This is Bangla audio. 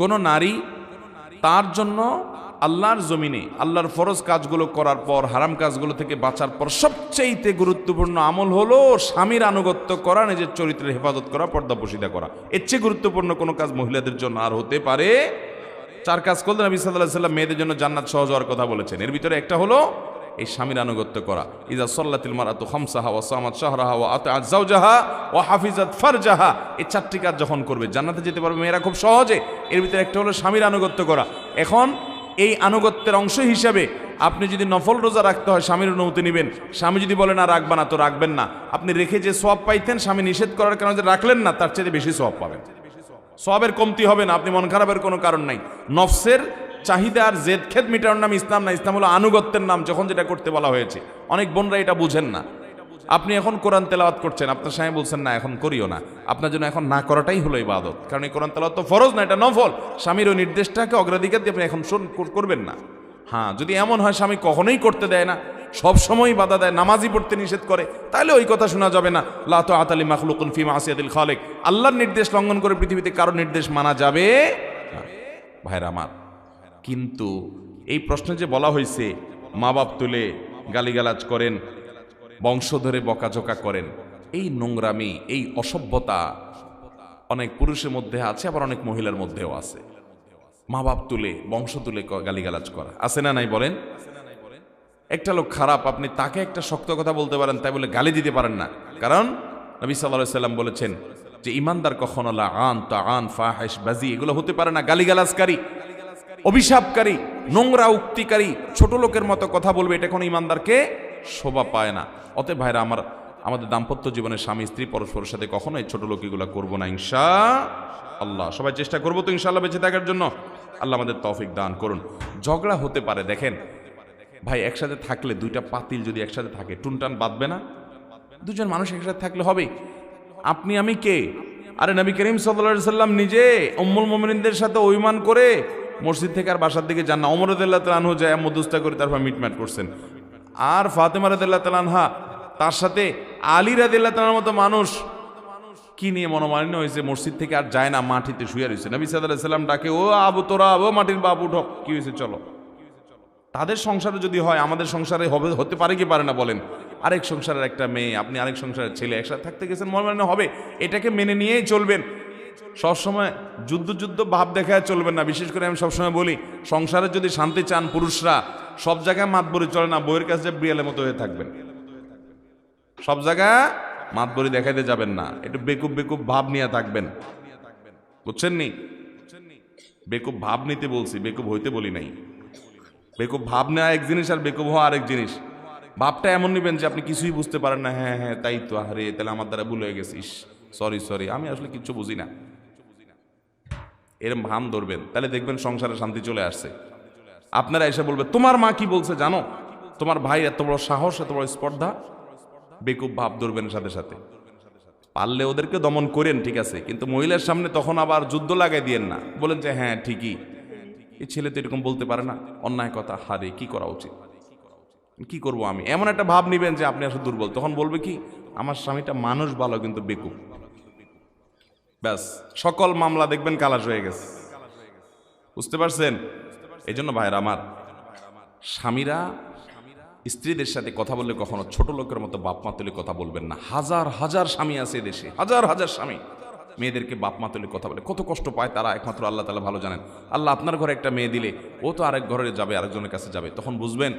কোনো নারী তার জন্য আল্লাহর জমিনে, আল্লাহর ফরজ কাজগুলো করার পর, হারাম কাজগুলো থেকে বাঁচার পর সবচেয়েতে গুরুত্বপূর্ণ আমল হলো স্বামীর আনুগত্য করা, নিজের চরিত্রের হেফাজত করা, পর্দা করা। এর চেয়ে গুরুত্বপূর্ণ কোনো কাজ মহিলাদের জন্য আর হতে পারে চার কাজ করলে নবী সাল্লাহ সাল্লাম মেয়েদের জন্য জান্নাত সহজ হওয়ার কথা বলেছেন। এর ভিতরে একটা হলো এই স্বামীর আনুগত্য করা। ইজা সল্লাতিল মারাতু খামসাহা ওয়া সামাত শাহরাহা ওয়া আতাআত যাওজাহা ওয়া হাফিজাত ফারজাহা। এই চারটি কাজ যখন করবে, জান্নাতে যেতে পারবে মেয়েরা খুব সহজে। এর ভিতরে একটা হলো স্বামীর আনুগত্য করা। এখন এই আনুগত্যের অংশ হিসাবে আপনি যদি নফল রোজা রাখতে হয়, স্বামীর অনুমতি নেবেন। স্বামী যদি বলে, না, রাখবা না, তো রাখবেন না। আপনি রেখে যে সব পাইতেন, স্বামী নিষেধ করার কারণে যে রাখলেন না, তার চেয়ে বেশি সব পাবেন। সবের কমতি হবে না, আপনি মন খারাপের কোনো কারণ নাই। নফসের চাহিদার জেদ, খেদ মিটানোর নাম ইসলাম না, ইসলাম হলো আনুগত্যের নাম, যখন যেটা করতে বলা হয়েছে। অনেক বোনরা এটা বুঝেন না। আপনি এখন কোরআন তেলাওয়াত করছেন, আপনার স্বামী বলছেন, না, এখন করিও না। আপনার জন্য এখন না করাটাই হলো ইবাদত। কারণ এই কোরআন তেলাওয়াত তো ফরজ না, এটা নফল। স্বামীর ওই নির্দেশটাকে অগ্রাধিকার দিয়ে আপনি এখন করবেন না। হ্যাঁ যদি এমন হয়, স্বামী কখনোই করতে দেয় না। সব সময় বাধা দেয় নামাজি পড়তে নিষেধ করে। তাহলে ওই কথা শোনা যাবে না। লা তো আতালি মাখলুকুন ফি মাসিয়াতিল খালেক। আল্লাহর নির্দেশ লঙ্ঘন করে পৃথিবীতে কারও নির্দেশ মানা যাবে। ভাইরা আমার কিন্তু এই প্রশ্নে যে বলা হয়েছে, মা বাপ তুলে গালিগালাজ করেন, বংশ ধরে বকাঝোকা করেন, এই নোংরামি, এই অসভ্যতা অনেক পুরুষের মধ্যে আছে, আবার অনেক মহিলার মধ্যেও আছে। মা বাপ তুলে, বংশ তুলে গালিগালাজ করা। আছে না নাই বলেন? একটা লোক খারাপ, আপনি তাকে একটা শক্ত কথা বলতে পারেন, তাই বলে গালি দিতে পারেন না। কারণ নবী সাল্লাহ সাল্লাম বলেছেন যে, ইমানদার কখনো আন তা আন ফাহেশ, বাজি, এগুলো হতে পারে না। গালিগালাজকারী। অভিশাপকারী, নোংরা উক্তিকারী, ছোট লোকের মতো কথা বলবে, এটা কোনো ইমানদারকে শোভা পায় না। অতএব ভাইরা, আমার, আমাদের দাম্পত্য জীবনে স্বামী, স্ত্রী, পরস্পরের সাথে কখনো এই ছোট লোক এগুলো করব না ইনশা আল্লাহ সবাই চেষ্টা করব তো ইনশাল্লাহ বেঁচে থাকার জন্য। আল্লাহ আমাদের তৌফিক দান করুন। ঝগড়া হতে পারে, দেখেন। ভাই, একসাথে থাকলে দুইটা পাতিল যদি একসাথে থাকে, টুনটান বাঁধবে না? দুজন মানুষ একসাথে থাকলে হবে আপনি আমি কে? আরে নবী করিম সাল্লা সাল্লাম নিজে অম্মুল মোমিনদের সাথে অভিমান করে মসজিদ থেকে আর বাসার দিকে যান না। অমরদুল্লাহ তালানহু যায় মধ্যস্থা করে তারপর মিটম্যাট করছেন। আর ফাতেমা রাদিল্লাহ তালানহা তার সাথে আলী রাদিল্লাহ তালার মতো মানুষ। কি নিয়ে মনোমালিন্য হয়েছে? মসজিদ থেকে আর যায় না, মাটিতে শুয়ে রয়েছে। নবী সাল্লাহ সাল্লাম ডাকে, ও আবু তোরা ও মাটির বাবু উঠো। কি হয়েছে? চলো। তাদের সংসারে যদি হয়, আমাদের সংসারে হবে, হতে পারে কি পারে না বলেন। আরেক সংসারের একটা মেয়ে, আপনি আরেক সংসারের ছেলে একসাথে থাকতে গেছেন মনে হবে। এটাকে মেনে নিয়েই চলবেন। সবসময় যুদ্ধ যুদ্ধ ভাব দেখায় চলবেন না। বিশেষ করে আমি সবসময় বলি, সংসারে যদি শান্তি চান পুরুষরা, সব জায়গায় মাত মাতবরি চলে না বইয়ের কাছে বিড়ালের মতো হয়ে থাকবেন। সব জায়গায় মাতবরি দেখাইতে যাবেন না। একটু বেকুব বেকুব ভাব নিয়ে থাকবেন। বুঝছেন নি? বেকুব ভাব নিতে বলছি, বেকুব হইতে বলি নাই। বেকুব ভাব নেওয়া এক জিনিস আর বেকুব হওয়া আরেক জিনিস। ভাবটা এমন নেবেন যে আপনি কিছুই বুঝতে পারেন না হ্যাঁ হ্যাঁ তাই তো আরে তাহলে আমার দ্বারা ভুল হয়ে গেছিস সরি সরি আমি আসলে কিচ্ছু বুঝি না। এরম ভাম ধরবেন। তাহলে দেখবেন সংসারে শান্তি চলে আসছে। আপনারা এসে বলবে, তোমার মা কি বলছে জানো? তোমার ভাই এত বড় সাহস, এত বড় স্পর্ধা? বেকুব ভাব ধরবেন সাথে সাথে। পারলে ওদেরকে দমন করেন, ঠিক আছে। কিন্তু মহিলার সামনে তখন আবার যুদ্ধ লাগাই দিয়েন না। বলেন যে হ্যাঁ ঠিকই। এই ছেলে তো এরকম বলতে পারে না। অন্যায় কথা, হারে কি করা উচিত? কি করব আমি? এমন একটা ভাব নিবেন যে, আপনি আসলে দুর্বল। তখন বলবে কি, আমার স্বামীটা মানুষ ভালো কিন্তু বেকুব। ব্যাস, সকল মামলা দেখবেন কালাস হয়ে গেছে। বুঝতে পারছেন? এই জন্য ভাইরা আমার, স্বামীরা স্ত্রীদের সাথে কথা বললে কখনো ছোট লোকের মতো বাপ মা তুলে কথা বলবেন না। হাজার হাজার স্বামী আছে দেশে, হাজার হাজার স্বামী। মেয়েদেরকে বাপ মা তুলে কথা বলে, কত কষ্ট পায় তারা, একমাত্র আল্লাহ তালা ভালো জানেন। আল্লাহ আপনার ঘরে একটা মেয়ে দিলে, ও তো আরেক ঘরে যাবে, আরেকজনের কাছে যাবে। তখন বুঝবেন